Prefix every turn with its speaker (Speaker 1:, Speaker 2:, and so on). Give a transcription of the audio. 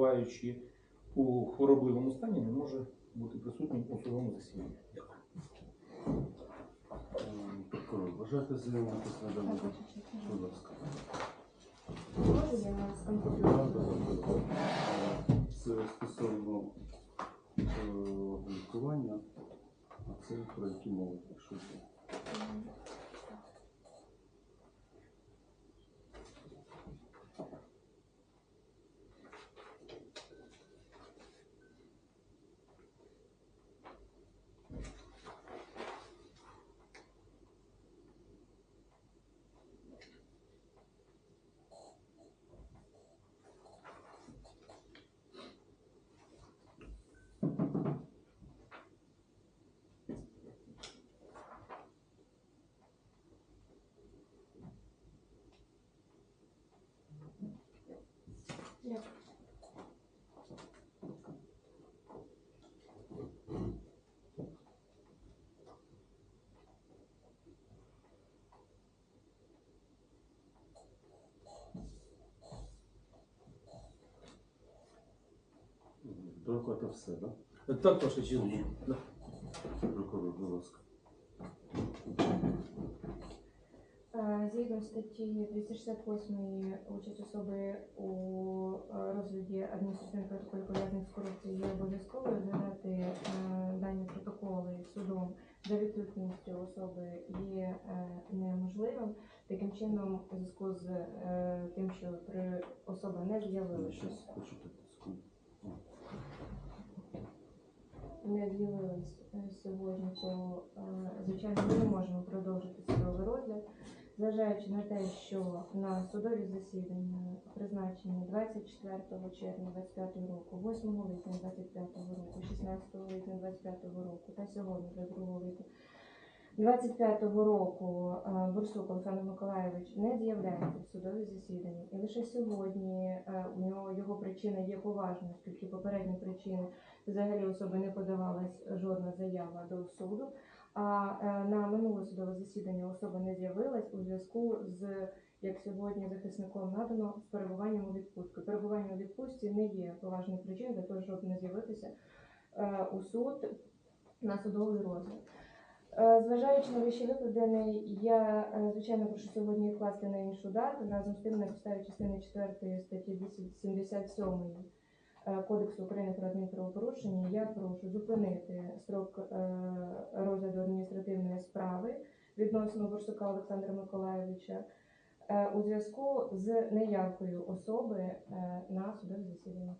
Speaker 1: перебуваючи у хворобливому стані, не може бути присутнім у судовому засіданні. Дякую.
Speaker 2: Бажаєте заявитися на? Це стосовно е, лікування, а це про які мови, якщо це.
Speaker 3: Дякую.
Speaker 2: Це все, так?
Speaker 1: Так, ваша честь. Да.
Speaker 2: Прокурор, будь ласка.
Speaker 3: Е, Згідно статті 268 участь особи у е, розгляді адміністративних протоколів пов'язаних з корупцією є обов'язковою розглядати е, дані протоколи судом за відсутністю особи є неможливим. Таким чином, у зв'язку з тим, що при особа не з'явилася, не з'явилась сьогодні, то звичайно ми не можемо розгляд, зважаючи на те, що на судові засідання призначені 24 червня 25 року, 8 липня 25 року, 16 липня 25 року та сьогодні вже 2 липня 25 року е, Бурсук Олександр Миколайович не з'являється в судові засідання. І лише сьогодні е, у нього його причина є поважною, оскільки попередні причини взагалі особи не подавалась жодна заява до суду. А е, на минуле судове засідання особа не з'явилась у зв'язку з як сьогодні захисником надано з перебуванням у відпустку. Перебування у відпустці не є поважною причиною для того, щоб не з'явитися е, у суд на судовий розгляд. Е, Зважаючи на вище викладене, я звичайно прошу сьогодні відкласти на іншу дату разом з тим на підставі частини 4 статті 277 е, Кодексу України про адмінправопорушення я прошу зупинити строк е, розгляду адміністративної справи відносно Борсука Олександра Миколайовича е, у зв'язку з неявкою особи е, на судове засідання.